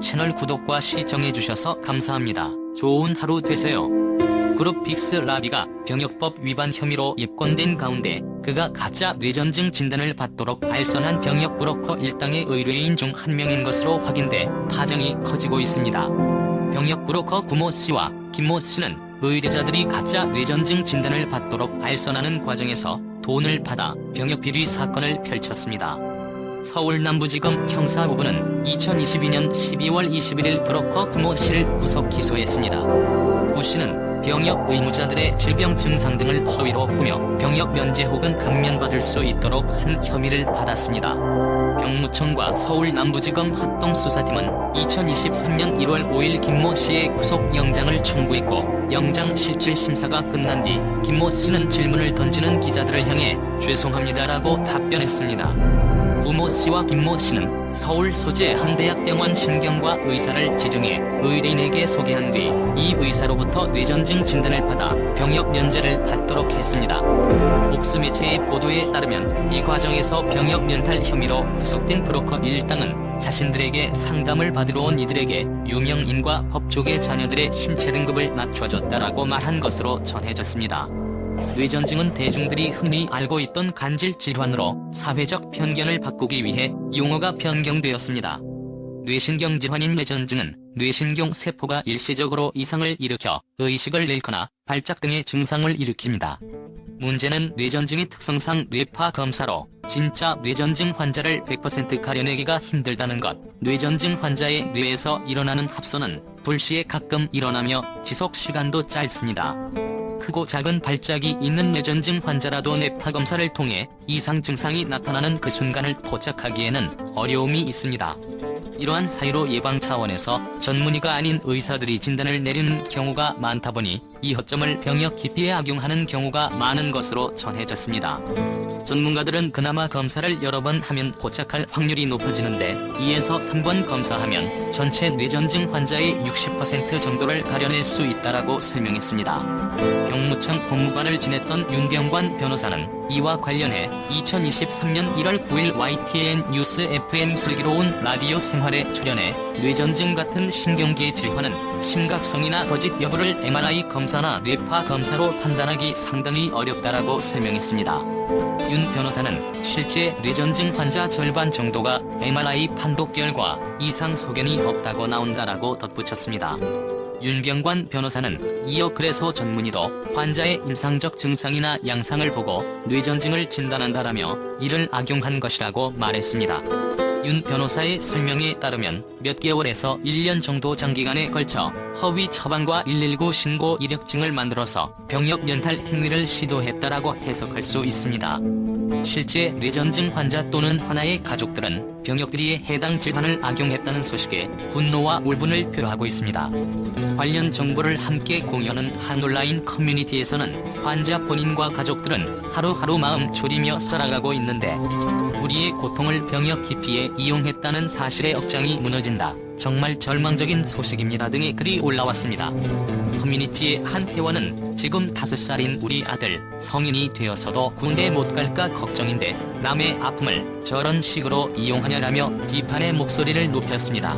채널 구독과 시청해주셔서 감사합니다. 좋은 하루 되세요. 그룹 빅스 라비가 병역법 위반 혐의로 입건된 가운데 그가 가짜 뇌전증 진단을 받도록 알선한 병역 브로커 일당의 의뢰인 중 한 명인 것으로 확인돼 파장이 커지고 있습니다. 병역 브로커 구모 씨와 김모 씨는 의뢰자들이 가짜 뇌전증 진단을 받도록 알선하는 과정에서 돈을 받아 병역 비리 사건을 펼쳤습니다. 서울 남부지검 형사부부는 2022년 12월 21일 브로커 구모 씨를 구속 기소했습니다. 구 씨는 병역 의무자들의 질병 증상 등을 허위로 꾸며 병역 면제 혹은 감면받을 수 있도록 한 혐의를 받았습니다. 병무청과 서울 남부지검 합동수사팀은 2023년 1월 5일 김모 씨의 구속 영장을 청구했고 영장 실질 심사가 끝난 뒤 김모 씨는 질문을 던지는 기자들을 향해 죄송합니다라고 답변했습니다. 우모 씨와 김모 씨는 서울 소재 한 대학병원 신경과 의사를 지정해 의뢰인에게 소개한 뒤 이 의사로부터 뇌전증 진단을 받아 병역 면제를 받도록 했습니다. 복수 매체의 보도에 따르면 이 과정에서 병역 면탈 혐의로 구속된 브로커 일당은 자신들에게 상담을 받으러 온 이들에게 유명인과 법조계 자녀들의 신체 등급을 낮춰줬다라고 말한 것으로 전해졌습니다. 뇌전증은 대중들이 흔히 알고 있던 간질 질환으로 사회적 편견을 바꾸기 위해 용어가 변경되었습니다. 뇌신경 질환인 뇌전증은 뇌신경 세포가 일시적으로 이상을 일으켜 의식을 잃거나 발작 등의 증상을 일으킵니다. 문제는 뇌전증의 특성상 뇌파 검사로 진짜 뇌전증 환자를 100% 가려내기가 힘들다는 것. 뇌전증 환자의 뇌에서 일어나는 합선은 불시에 가끔 일어나며 지속 시간도 짧습니다. 크고 작은 발작이 있는 뇌전증 환자라도 뇌파 검사를 통해 이상 증상이 나타나는 그 순간을 포착하기에는 어려움이 있습니다. 이러한 사유로 예방 차원에서 전문의가 아닌 의사들이 진단을 내리는 경우가 많다 보니 이 허점을 병역 기피에 악용하는 경우가 많은 것으로 전해졌습니다. 전문가들은 그나마 검사를 여러 번 하면 포착할 확률이 높아지는데 2에서 3번 검사하면 전체 뇌전증 환자의 60% 정도를 가려낼 수 있다라고 설명했습니다. 병무청 법무관을 지냈던 윤병관 변호사는 이와 관련해 2023년 1월 9일 YTN 뉴스 FM 슬기로운 라디오 생활에 출연해 뇌전증 같은 신경계 질환은 심각성이나 거짓 여부를 MRI 검사나 뇌파 검사로 판단하기 상당히 어렵다라고 설명했습니다. 윤 변호사는 실제 뇌전증 환자 절반 정도가 MRI 판독 결과 이상 소견이 없다고 나온다라고 덧붙였습니다. 윤병관 변호사는 이어 그래서 전문의도 환자의 임상적 증상이나 양상을 보고 뇌전증을 진단한다라며 이를 악용한 것이라고 말했습니다. 윤 변호사의 설명에 따르면 몇 개월에서 1년 정도 장기간에 걸쳐 허위 처방과 119 신고 이력증을 만들어서 병역 면탈 행위를 시도했다라고 해석할 수 있습니다. 실제 뇌전증 환자 또는 하나의 가족들은 병역비리에 해당 질환을 악용했다는 소식에 분노와 울분을 표하고 있습니다. 관련 정보를 함께 공유하는 한 온라인 커뮤니티에서는 환자 본인과 가족들은 하루하루 마음 졸이며 살아가고 있는데 우리의 고통을 병역 기피에 이용했다는 사실의 억장이 무너진다. 정말 절망적인 소식입니다 등의 글이 올라왔습니다. 커뮤니티의 한 회원은 지금 5살인 우리 아들 성인이 되어서도 군대 못 갈까 걱정인데 남의 아픔을 저런 식으로 이용하냐라며 비판의 목소리를 높였습니다.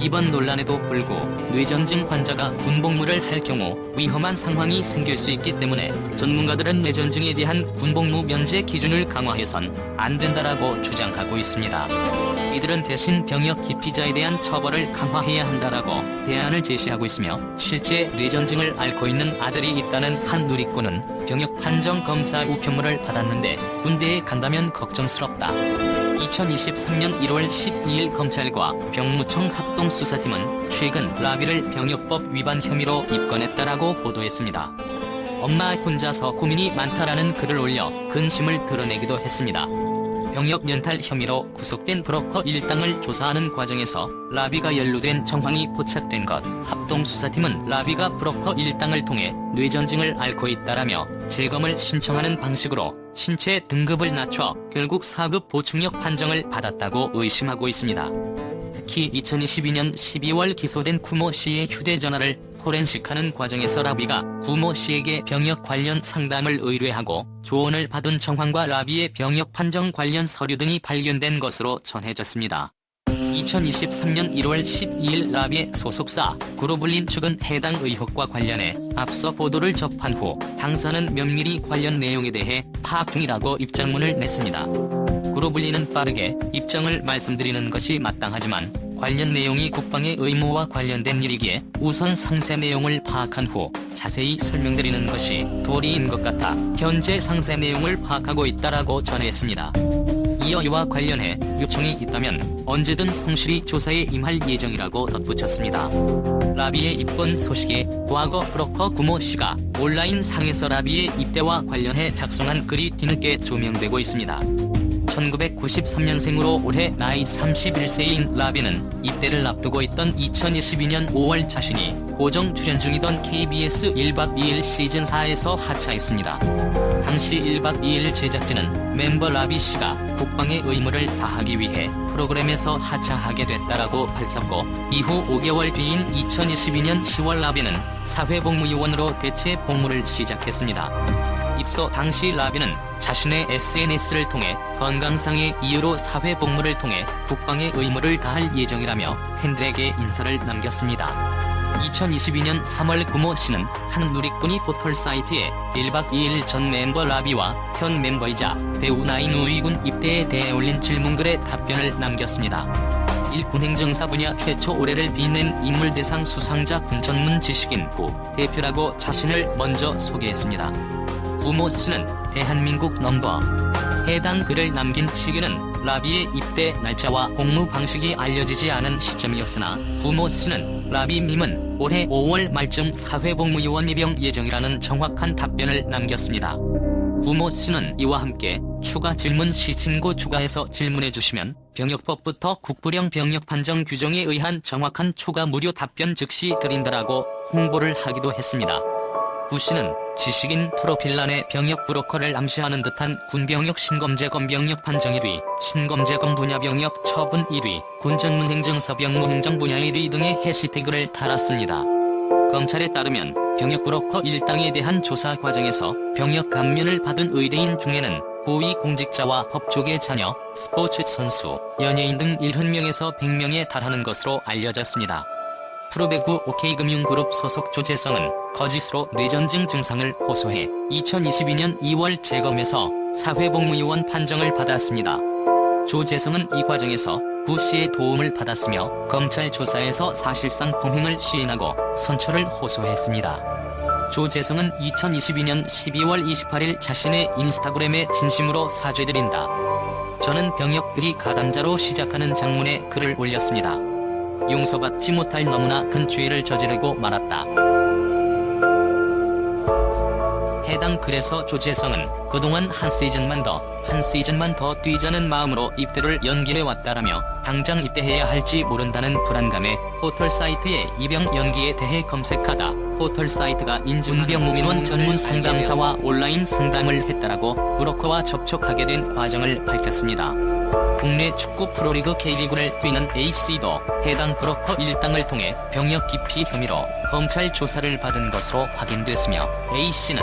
이번 논란에도 불구 뇌전증 환자가 군복무를 할 경우 위험한 상황이 생길 수 있기 때문에 전문가들은 뇌전증에 대한 군복무 면제 기준을 강화해선 안 된다라고 주장하고 있습니다. 이들은 대신 병역 기피자에 대한 처벌을 강화해야 한다라고 대안을 제시하고 있으며 실제 뇌전증을 앓고 있는 아들이 있다는 한 누리꾼은 병역 판정 검사 우편물을 받았는데 군대에 간다면 걱정스럽다. 2023년 1월 12일 검찰과 병무청 합동수사팀은 최근 라비를 병역법 위반 혐의로 입건했다라고 보도했습니다. 엄마 혼자서 고민이 많다라는 글을 올려 근심을 드러내기도 했습니다. 병역 면탈 혐의로 구속된 브로커 일당을 조사하는 과정에서 라비가 연루된 정황이 포착된 것. 합동수사팀은 라비가 브로커 일당을 통해 뇌전증을 앓고 있다라며 재검을 신청하는 방식으로 신체 등급을 낮춰 결국 4급 보충역 판정을 받았다고 의심하고 있습니다. 특히 2022년 12월 기소된 구모 씨의 휴대전화를 포렌식하는 과정에서 라비가 구모 씨에게 병역 관련 상담을 의뢰하고 조언을 받은 정황과 라비의 병역 판정 관련 서류 등이 발견된 것으로 전해졌습니다. 2023년 1월 12일 라비의 소속사 그로블린 측은 해당 의혹과 관련해 앞서 보도를 접한 후 당사는 면밀히 관련 내용에 대해 파악 중이라고 입장문을 냈습니다. 그로블린은 빠르게 입장을 말씀드리는 것이 마땅하지만 관련 내용이 국방의 의무와 관련된 일이기에 우선 상세 내용을 파악한 후 자세히 설명드리는 것이 도리인 것 같아 현재 상세 내용을 파악하고 있다라고 전했습니다. 이어 이와 관련해 요청이 있다면 언제든 성실히 조사에 임할 예정이라고 덧붙였습니다. 라비의 입건 소식에 과거 브로커 구모 씨가 온라인 상에서 라비의 입대와 관련해 작성한 글이 뒤늦게 조명되고 있습니다. 1993년생으로 올해 나이 31세인 라비는 입대를 앞두고 있던 2022년 5월 자신이 고정 출연 중이던 KBS 1박 2일 시즌4에서 하차했습니다. 당시 1박 2일 제작진은 멤버 라비 씨가 국방의 의무를 다하기 위해 프로그램에서 하차하게 됐다라고 밝혔고 이후 5개월 뒤인 2022년 10월 라비는 사회복무요원으로 대체 복무를 시작했습니다. 입소 당시 라비는 자신의 SNS를 통해 건강상의 이유로 사회 복무를 통해 국방의 의무를 다할 예정이라며 팬들에게 인사를 남겼습니다. 2022년 3월 구모 씨는 한 누리꾼이 포털 사이트에 1박 2일 전 멤버 라비와 현 멤버이자 배우 나인 우이군 입대에 대해 올린 질문글에 답변을 남겼습니다. 일군 행정사 분야 최초 올해를 빛낸 인물 대상 수상자 군 전문 지식인 구 대표라고 자신을 먼저 소개했습니다. 구모 씨는 대한민국 넘버 해당 글을 남긴 시기는 라비의 입대 날짜와 복무 방식이 알려지지 않은 시점이었으나 구모 씨는 라비 님은 올해 5월 말쯤 사회복무요원 입영 예정이라는 정확한 답변을 남겼습니다. 구모 씨는 이와 함께 추가 질문 시 친구 추가해서 질문해 주시면 병역법부터 국부령 병역 판정 규정에 의한 정확한 추가 무료 답변 즉시 드린다라고 홍보를 하기도 했습니다. 구 씨는 지식인 프로필란의 병역 브로커를 암시하는 듯한 군병역 신검재검 병역 판정 1위, 신검재검 분야 병역 처분 1위, 군 전문 행정사 병무 행정 분야 1위 등의 해시태그를 달았습니다. 검찰에 따르면 병역 브로커 일당에 대한 조사 과정에서 병역 감면을 받은 의뢰인 중에는 고위 공직자와 법조계 자녀, 스포츠 선수, 연예인 등 70명에서 100명에 달하는 것으로 알려졌습니다. 프로배구 OK금융그룹 소속 조재성은 거짓으로 뇌전증 증상을 호소해 2022년 2월 재검에서 사회복무요원 판정을 받았습니다. 조재성은 이 과정에서 구 씨의 도움을 받았으며 검찰 조사에서 사실상 범행을 시인하고 선처를 호소했습니다. 조재성은 2022년 12월 28일 자신의 인스타그램에 진심으로 사죄드린다. 저는 병역들이 가담자로 시작하는 장문에 글을 올렸습니다. 용서받지 못할 너무나 큰 죄를 저지르고 말았다. 해당 글에서 조재성은 그동안 한 시즌만 더, 한 시즌만 더 뛰자는 마음으로 입대를 연기해 왔다라며 당장 입대해야 할지 모른다는 불안감에 포털 사이트에 입영 연기에 대해 검색하다 포털 사이트가 인증병 무민원 전문 상담사와 온라인 상담을 했다라고 브로커와 접촉하게 된 과정을 밝혔습니다. 국내 축구 프로리그 K리그를 뛰는 A씨도 해당 브로커 일당을 통해 병역 기피 혐의로 검찰 조사를 받은 것으로 확인됐으며 A씨는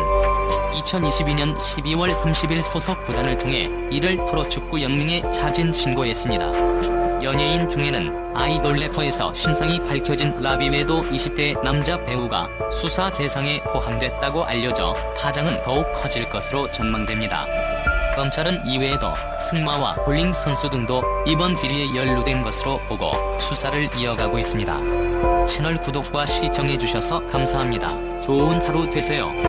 2022년 12월 30일 소속 구단을 통해 이를 프로축구 연맹에 자진 신고했습니다. 연예인 중에는 아이돌 래퍼에서 신상이 밝혀진 라비 외에도 20대 남자 배우가 수사 대상에 포함됐다고 알려져 파장은 더욱 커질 것으로 전망됩니다. 검찰은 이외에도 승마와 볼링 선수 등도 이번 비리에 연루된 것으로 보고 수사를 이어가고 있습니다. 채널 구독과 시청해주셔서 감사합니다. 좋은 하루 되세요.